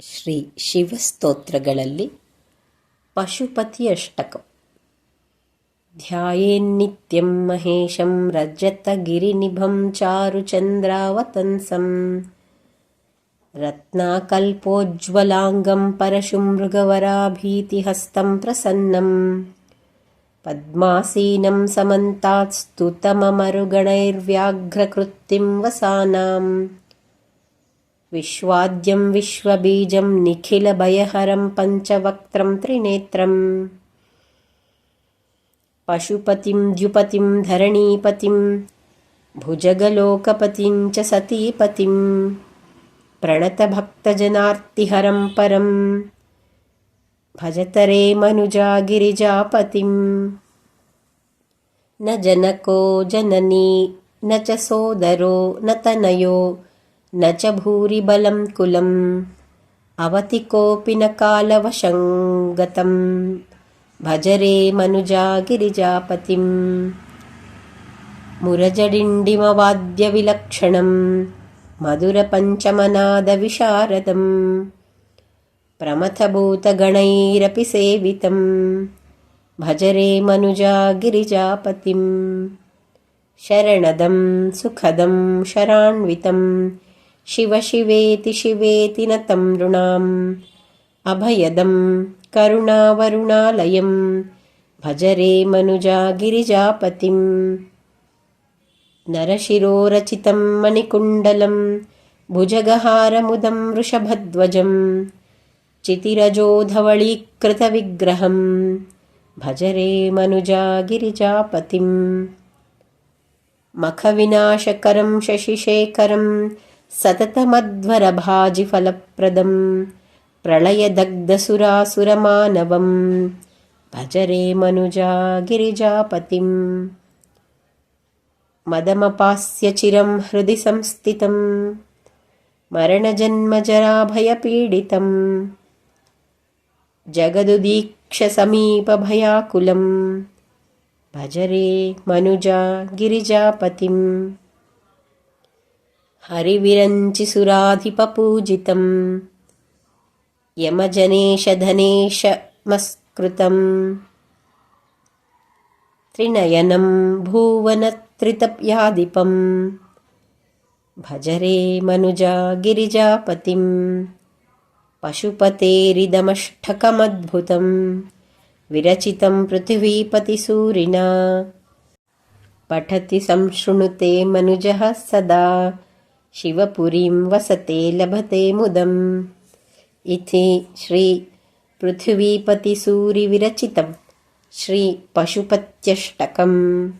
ಶ್ರೀ ಶಿವಸ್ತೋತ್ರಗಳಲ್ಲಿ ಪಶುಪತಿಯಷ್ಟಕಂ ಧ್ಯಾಯೇನ್ನಿತ್ಯಂ ಮಹೇಶಂ ರಜತಗಿರಿನಿಭಂ ಚಾರುಚಂದ್ರಾವತಂಸಂ ರತ್ನಾಕಲ್ಪೋಜ್ವಲಾಂಗಂ ಪರಶುಂ ಮೃಗವರಾಭೀತಿಹಸ್తం ಪ್ರಸನ್ನಂ. ಪದ್ಮಾಸೀನಂ ಸಮಂತಾತ್ಸ್ತುತಮರುಗಣೈರ್ವ್ಯಾಘ್ರಕೃತ್ತಿಂ ವಸಾನಾಂ. विश्वाद्यं विश्वबीजं निखिलभयहरं पञ्चवक्त्रं त्रिनेत्रम्। पशुपतिं द्युपतिं धरणीपतिं भुजगलोकपतिं च सतीपतिं प्रणतभक्तजनार्तिहरं परं भजतरे मनुजा गिरिजापतिं न जनको जननी न च सोदरो न तनयो न च भूरिबलं कुलम्। अवति कोऽपि न कालवशं गतं भजरे मनुजा गिरिजापतिं मुरजडिण्डिमवाद्यविलक्षणं मधुरपञ्चमनादविशारदं प्रमथभूतगणैरपि सेवितं भजरे मनुजा गिरिजापतिं शरणदं सुखदं शरान्वितं शिव शिवेति शिवेति अभयदं करुणावरुणालयं भजरे मनुजा गिरिजापतिं नरशिरोरचितं मणिकुण्डलं भुजगहारमुदं वृषभध्वजं चितिरजोधवळीकृतविग्रहं भजरे मखविनाशकरं शशिशेखरं सततमध्वरभाजिफलप्रदं प्रलयदग्धसुरासुरमानवं भजरे मनुजा गिरिजापतिम् मदमपास्य चिरं हृदि संस्थितं मरणजन्मजराभयपीडितं जगदुदीक्षसमीपभयाकुलं भजरे मनुजा गिरिजापतिं हरिविरञ्चिसुराधिपपूजितं यमजनेशधनेशमस्कृतं त्रिनयनं भुवनत्रितप्यादिपं भजरे मनुजा गिरिजापतिं पशुपतेरिदमष्टकमद्भुतं विरचितं पृथिवीपतिसूरिना पठति संशृणुते मनुजः सदा शिवपुरीं वसते लभते मुदम्। इति श्रीपृथिवीपतिसूरिविरचितं श्रीपशुपत्यष्टकम्